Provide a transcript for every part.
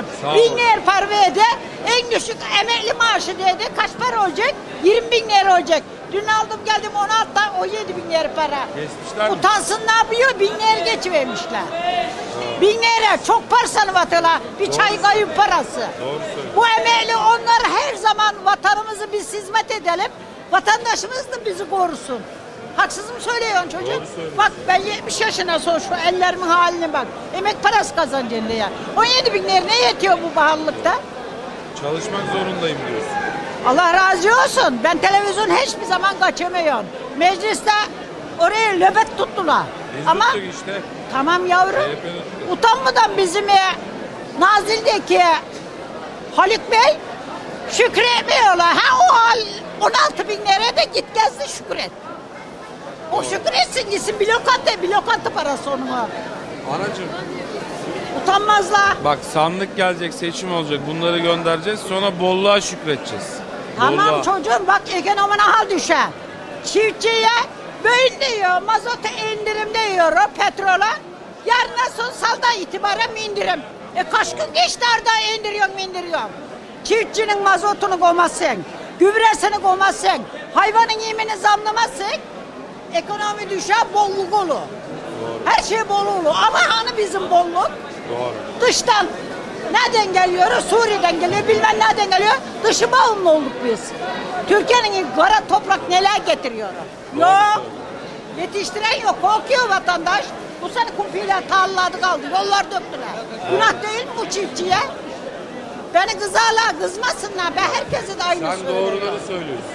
ediyorum. Sağ ol. Bin lira para verdi. En düşük emekli maaşı dedi. Kaç para olacak? 20 bin lira olacak. Dün aldım geldim 16'da o 7 bin lira para. Kesmişler mi? Utansın ne yapıyor? Bin lira geçivermişler. Bin lira çok para sanıvatılar. Bir çay kayıp parası. Doğru söylüyorsun. Bu emekli onlar her zaman vatanımızı biz hizmet edelim. Vatandaşımız da bizi korusun. Haksız mı söylüyorsun çocuk? Bak ben 70 yaşına sonra şu ellerimin haline bak. Emek parası kazanacaksın diye. 17 bin lira ne yetiyor bu pahalılıkta? Çalışmak zorundayım diyorsun. Allah razı olsun. Ben televizyon hiçbir zaman kaçamıyorum. Mecliste oraya löbet tuttular. Biz Ama tuttuk işte. tamam yavrum. Utanmadan bizim e, Nazil'deki Haluk Bey şükretmiyorlar. Ha o hal 16 bin liraya da git gezdi şükret. O şükretsin gitsin bir lokanta, bir lokanta parası onun var. Anacığım Utanmazlar. bak sandık gelecek seçim olacak bunları göndereceğiz sonra bolluğa şükredeceğiz. Tamam Bolluğa. çocuğum bak ekonomine hal düşer. Çiftçiye böğün diyor, mazota indirim diyor, o petrola. Yarın son saldan itibaren indirim? E kaç gün geçti arada indiriyorsun indiriyorsun. Çiftçinin mazotunu koymazsın, gübresini koymazsın, hayvanın yemini zamlamazsın. Ekonomi düşer, bolluk olur. Her şey bol olur. Ama hani bizim bolluk? Doğru. Dıştan nereden geliyor? Suriye'den geliyor, bilmem nereden geliyor. Dışı bağımlı olduk biz. Türkiye'nin kara toprak neler getiriyor? Yok. Yetiştiren yok. Korkuyor vatandaş. Bu sene kumpiyle tarladı kaldı. Yollar döktüler. Günah değil mi bu çiftçiye? Beni kızarlar, kızmasınlar. Ben herkese de aynı Sen söylüyorum. doğruları söylüyorsun.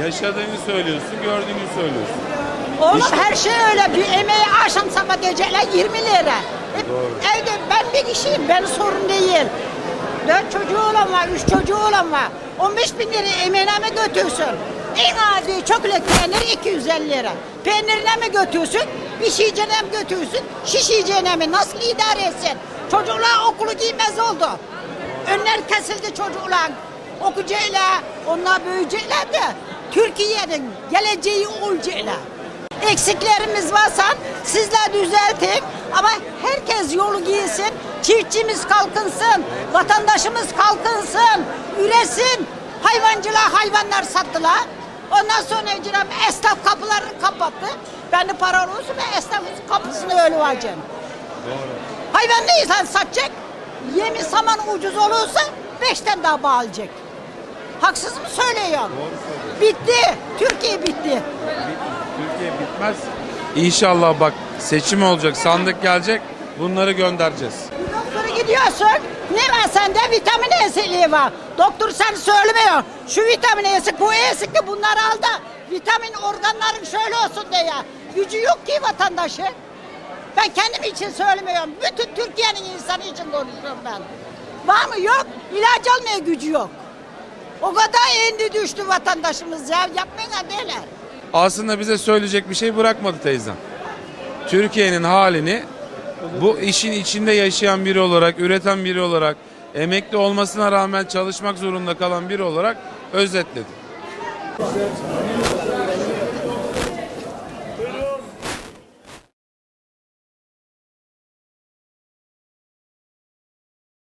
Yaşadığını söylüyorsun, gördüğünü söylüyorsun. Oğlum İşte- her şey öyle. Bir emeği akşam sabah diyecekler 20 lira. E. Evde ben bir kişiyim. Ben sorun değil. Dört çocuğu olan var, üç çocuğu olan var. 15 bin lira emeğine mi götürsün? En adi çökelek peynir 250 lira. Peynirine mi götürsün? Şeycene mi götürsün? Şişeceğine mi? Nasıl idare etsin? Çocuklar okulu giymez oldu. Önler kesildi çocuklar. Okuyacaklar, onlar büyüyecekler de Türkiye'nin geleceği olacaklar. Eksiklerimiz varsa sizler düzeltin ama herkes yolu giysin, çiftçimiz kalkınsın, vatandaşımız kalkınsın, üresin. Hayvancılar hayvanlar sattılar. Ondan sonra icram esnaf kapılarını kapattı. Ben de para olursa ben esnafın kapısını öyle vereceğim. Hayvan ne insan satacak? Yemi saman ucuz olursa beşten daha bağlayacak. Haksız mı söylüyorum? Bitti. Türkiye bitti. Türkiye bitmez. İnşallah bak seçim olacak, sandık gelecek. Bunları göndereceğiz. Doktora gidiyorsun. Ne var sende? Vitamin eksikliği var. Doktor sen söylemiyor. Şu vitamin eksik, bu eksik bunları al da vitamin organların şöyle olsun diye. Gücü yok ki vatandaşı. Ben kendim için söylemiyorum. Bütün Türkiye'nin insanı için konuşuyorum ben. Var mı? Yok. İlaç almaya gücü yok. O kadar indi düştü vatandaşımız ya. Yapmayın derler. Aslında bize söyleyecek bir şey bırakmadı teyzem. Türkiye'nin halini bu işin içinde yaşayan biri olarak, üreten biri olarak, emekli olmasına rağmen çalışmak zorunda kalan biri olarak özetledi.